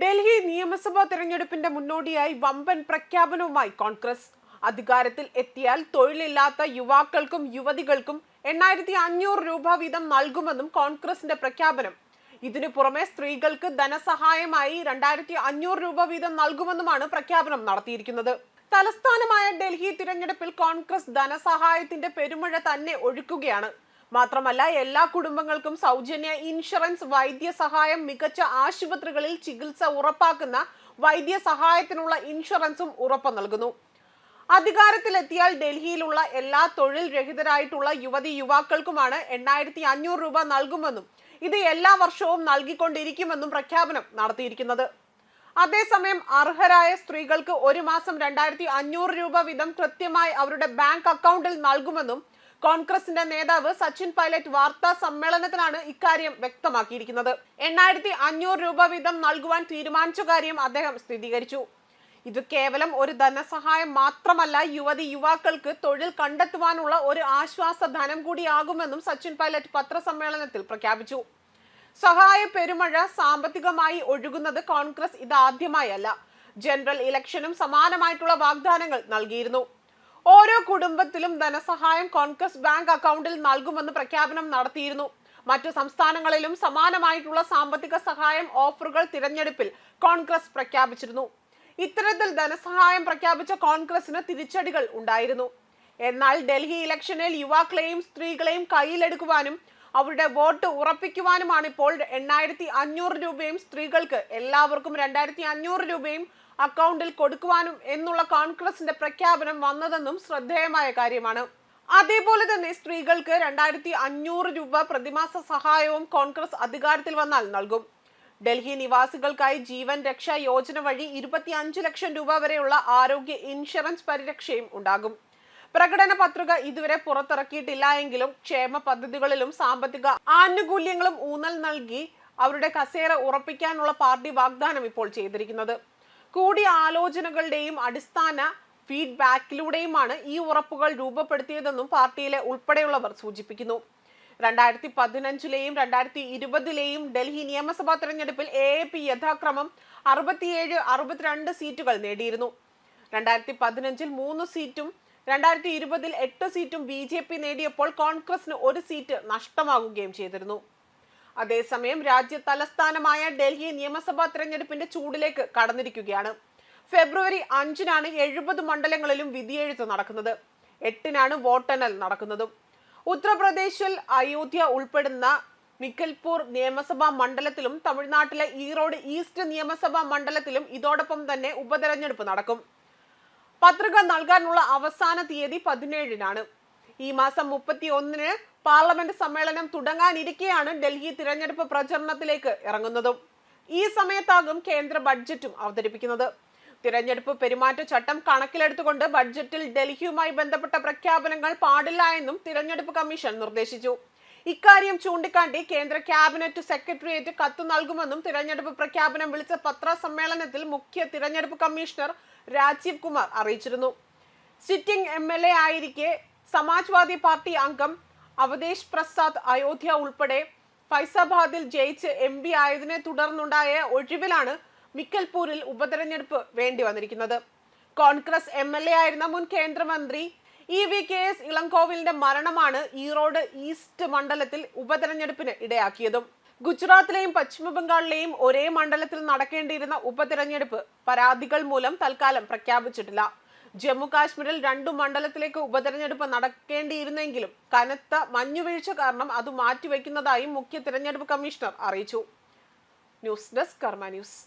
ഡൽഹി നിയമസഭാ തെരഞ്ഞെടുപ്പിന്റെ മുന്നോടിയായി വമ്പൻ പ്രഖ്യാപനവുമായി കോൺഗ്രസ്. അധികാരത്തിൽ എത്തിയാൽ തൊഴിലില്ലാത്ത യുവാക്കൾക്കും യുവതികൾക്കും എണ്ണായിരത്തി അഞ്ഞൂറ് രൂപ വീതം നൽകുമെന്നും കോൺഗ്രസിന്റെ പ്രഖ്യാപനം. ഇതിനു പുറമെ സ്ത്രീകൾക്ക് ധനസഹായമായി രണ്ടായിരത്തി അഞ്ഞൂറ് രൂപ വീതം നൽകുമെന്നുമാണ് പ്രഖ്യാപനം നടത്തിയിരിക്കുന്നത്. തലസ്ഥാനമായ ഡൽഹി തിരഞ്ഞെടുപ്പിൽ കോൺഗ്രസ് ധനസഹായത്തിന്റെ പെരുമഴ തന്നെ ഒഴുക്കുകയാണ്. മാത്രമല്ല എല്ലാ കുടുംബങ്ങൾക്കും സൗജന്യ ഇൻഷുറൻസ് വൈദ്യസഹായം മികച്ച ആശുപത്രികളിൽ ചികിത്സ ഉറപ്പാക്കുന്ന വൈദ്യസഹായത്തിനുള്ള ഇൻഷുറൻസും ഉറപ്പു നൽകുന്നു. അധികാരത്തിലെത്തിയാൽ ഡൽഹിയിലുള്ള എല്ലാ തൊഴിൽ രഹിതരായിട്ടുള്ള യുവതി യുവാക്കൾക്കുമാണ് എണ്ണായിരത്തി അഞ്ഞൂറ് രൂപ നൽകുമെന്നും ഇത് എല്ലാ വർഷവും നൽകിക്കൊണ്ടിരിക്കുമെന്നും പ്രഖ്യാപനം നടത്തിയിരിക്കുന്നത്. അതേസമയം അർഹരായ സ്ത്രീകൾക്ക് ഒരു മാസം രണ്ടായിരത്തി അഞ്ഞൂറ് രൂപ വീതം കൃത്യമായി അവരുടെ ബാങ്ക് അക്കൗണ്ടിൽ നൽകുമെന്നും കോൺഗ്രസിന്റെ നേതാവ് സച്ചിൻ പൈലറ്റ് വാർത്താ സമ്മേളനത്തിലാണ് ഇക്കാര്യം വ്യക്തമാക്കിയിരിക്കുന്നത്. എണ്ണായിരത്തി അഞ്ഞൂറ് രൂപ വീതം നൽകുവാൻ തീരുമാനിച്ച കാര്യം അദ്ദേഹം സ്ഥിരീകരിച്ചു. ഇത് കേവലം ഒരു ധനസഹായം മാത്രമല്ല യുവതി യുവാക്കൾക്ക് തൊഴിൽ കണ്ടെത്തുവാനുള്ള ഒരു ആശ്വാസ ധനം കൂടിയാകുമെന്നും സച്ചിൻ പൈലറ്റ് പത്രസമ്മേളനത്തിൽ പ്രഖ്യാപിച്ചു. സഹായ പെരുമഴ സാമ്പത്തികമായി ഒഴുകുന്നത് കോൺഗ്രസ് ഇതാദ്യമായല്ല. ജനറൽ ഇലക്ഷനും സമാനമായിട്ടുള്ള വാഗ്ദാനങ്ങൾ നൽകിയിരുന്നു. ഓരോ കുടുംബത്തിലും ധനസഹായം കോൺഗ്രസ് ബാങ്ക് അക്കൗണ്ടിൽ നൽകുമെന്ന് പ്രഖ്യാപനം നടത്തിയിരുന്നു. മറ്റു സംസ്ഥാനങ്ങളിലും സമാനമായിട്ടുള്ള സാമ്പത്തിക സഹായം ഓഫറുകൾ തിരഞ്ഞെടുപ്പിൽ കോൺഗ്രസ് പ്രഖ്യാപിച്ചിരുന്നു. ഇത്തരത്തിൽ ധനസഹായം പ്രഖ്യാപിച്ച കോൺഗ്രസിന് തിരിച്ചടികൾ ഉണ്ടായിരുന്നു. എന്നാൽ ഡൽഹി ഇലക്ഷനിൽ യുവാക്കളെയും സ്ത്രീകളെയും കയ്യിലെടുക്കുവാനും അവരുടെ വോട്ട് ഉറപ്പിക്കുവാനുമാണ് ഇപ്പോൾ എണ്ണായിരത്തി അഞ്ഞൂറ് രൂപയും സ്ത്രീകൾക്ക് എല്ലാവർക്കും രണ്ടായിരത്തി അഞ്ഞൂറ് രൂപയും അക്കൗണ്ടിൽ കൊടുക്കുവാനും എന്നുള്ള കോൺഗ്രസിന്റെ പ്രഖ്യാപനം വന്നതെന്നും ശ്രദ്ധേയമായ കാര്യമാണ്. അതേപോലെ തന്നെ സ്ത്രീകൾക്ക് രണ്ടായിരത്തി അഞ്ഞൂറ് രൂപ പ്രതിമാസ സഹായവും കോൺഗ്രസ് അധികാരത്തിൽ വന്നാൽ നൽകും. ഡൽഹി നിവാസികൾക്കായി ജീവൻ രക്ഷാ യോജന വഴി ഇരുപത്തി അഞ്ച് ലക്ഷം രൂപ വരെയുള്ള ആരോഗ്യ ഇൻഷുറൻസ് പരിരക്ഷയും ഉണ്ടാകും. പ്രകടന പത്രിക ഇതുവരെ പുറത്തിറക്കിയിട്ടില്ല എങ്കിലും ക്ഷേമ പദ്ധതികളിലും സാമ്പത്തിക ആനുകൂല്യങ്ങളും ഊന്നൽ നൽകി അവരുടെ കസേര ഉറപ്പിക്കാനുള്ള പാർട്ടി വാഗ്ദാനം ഇപ്പോൾ ചെയ്തിരിക്കുന്നത്. കൂടിയ ആലോചനകളുടെയും അടിസ്ഥാന ഫീഡ്ബാക്കിലൂടെയുമാണ് ഈ ഉറപ്പുകൾ രൂപപ്പെടുത്തിയതെന്നും പാർട്ടിയിലെ ഉൾപ്പെടെയുള്ളവർ സൂചിപ്പിക്കുന്നു. രണ്ടായിരത്തി പതിനഞ്ചിലെയും രണ്ടായിരത്തി ഇരുപതിലെയും ഡൽഹി നിയമസഭാ തെരഞ്ഞെടുപ്പിൽ എ എ പി യഥാക്രമം അറുപത്തിയേഴ് അറുപത്തിരണ്ട് സീറ്റുകൾ നേടിയിരുന്നു. രണ്ടായിരത്തി പതിനഞ്ചിൽ മൂന്ന് സീറ്റും രണ്ടായിരത്തി ഇരുപതിൽ എട്ട് സീറ്റും ബി ജെ പി നേടിയപ്പോൾ കോൺഗ്രസിന് ഒരു സീറ്റ് നഷ്ടമാകുകയും ചെയ്തിരുന്നു. അതേസമയം രാജ്യ തലസ്ഥാനമായ ഡൽഹി നിയമസഭാ തെരഞ്ഞെടുപ്പിന്റെ ചൂടിലേക്ക് കടന്നിരിക്കുകയാണ്. ഫെബ്രുവരി അഞ്ചിനാണ് എഴുപത് മണ്ഡലങ്ങളിലും വിധിയെഴുത്ത് നടക്കുന്നത്. എട്ടിനാണ് വോട്ടെണ്ണൽ നടക്കുന്നതും. ഉത്തർപ്രദേശിൽ അയോധ്യ ഉൾപ്പെടുന്ന മിക്കൽപൂർ നിയമസഭാ മണ്ഡലത്തിലും തമിഴ്നാട്ടിലെ ഈറോഡ് ഈസ്റ്റ് നിയമസഭാ മണ്ഡലത്തിലും ഇതോടൊപ്പം തന്നെ ഉപതെരഞ്ഞെടുപ്പ് നടക്കും. പത്രിക നൽകാനുള്ള അവസാന തീയതി പതിനേഴിനാണ്. ഈ മാസം മുപ്പത്തി ഒന്നിന് പാർലമെന്റ് സമ്മേളനം തുടങ്ങാനിരിക്കെയാണ് ഡൽഹി തിരഞ്ഞെടുപ്പ് പ്രചരണത്തിലേക്ക് ഇറങ്ങുന്നതും ഈ സമയത്താകും കേന്ദ്ര ബഡ്ജറ്റും അവതരിപ്പിക്കുന്നത്. തിരഞ്ഞെടുപ്പ് പെരുമാറ്റച്ചട്ടം കണക്കിലെടുത്തുകൊണ്ട് ബഡ്ജറ്റിൽ ഡൽഹിയുമായി ബന്ധപ്പെട്ട പ്രഖ്യാപനങ്ങൾ പാടില്ല എന്നും തിരഞ്ഞെടുപ്പ് കമ്മീഷൻ നിർദ്ദേശിച്ചു. ഇക്കാര്യം ചൂണ്ടിക്കാട്ടി കേന്ദ്ര ക്യാബിനറ്റ് സെക്രട്ടേറിയറ്റ് കത്ത് നൽകുമെന്നും തിരഞ്ഞെടുപ്പ് പ്രഖ്യാപനം വിളിച്ച പത്രസമ്മേളനത്തിൽ മുഖ്യ തിരഞ്ഞെടുപ്പ് കമ്മീഷണർ രാജീവ് കുമാർ അറിയിച്ചിരുന്നു. സിറ്റിംഗ് എം എൽ എ ആയിരിക്കെ സമാജ്വാദി പാർട്ടി അംഗം അവതേഷ് പ്രസാദ് അയോധ്യ ഉൾപ്പെടെ ഫൈസാബാദിൽ ജയിച്ച് എം പി ആയതിനെ തുടർന്നുണ്ടായ ഒഴിവിലാണ് മിക്കൽപൂരിൽ ഉപതെരഞ്ഞെടുപ്പ് വേണ്ടി വന്നിരിക്കുന്നത്. കോൺഗ്രസ് എം എൽ എ ആയിരുന്ന മുൻ കേന്ദ്രമന്ത്രി ഇ വി കെ എസ് ഇളങ്കോവിലിന്റെ മരണമാണ് ഈറോഡ് ഈസ്റ്റ് മണ്ഡലത്തിൽ ഉപതെരഞ്ഞെടുപ്പിന് ഇടയാക്കിയതും. ഗുജറാത്തിലെയും പശ്ചിമ ബംഗാളിലെയും ഒരേ മണ്ഡലത്തിൽ നടക്കേണ്ടിയിരുന്ന ഉപതെരഞ്ഞെടുപ്പ് പരാതികൾ മൂലം തൽക്കാലം പ്രഖ്യാപിച്ചിട്ടില്ല. ജമ്മു കാശ്മീരിൽ രണ്ടു മണ്ഡലത്തിലേക്ക് ഉപതെരഞ്ഞെടുപ്പ് നടക്കേണ്ടിയിരുന്നെങ്കിലും കനത്ത മഞ്ഞുവീഴ്ച കാരണം അത് മാറ്റിവെക്കുന്നതായും മുഖ്യ തിരഞ്ഞെടുപ്പ് കമ്മീഷണർ അറിയിച്ചു. News desk Karma news.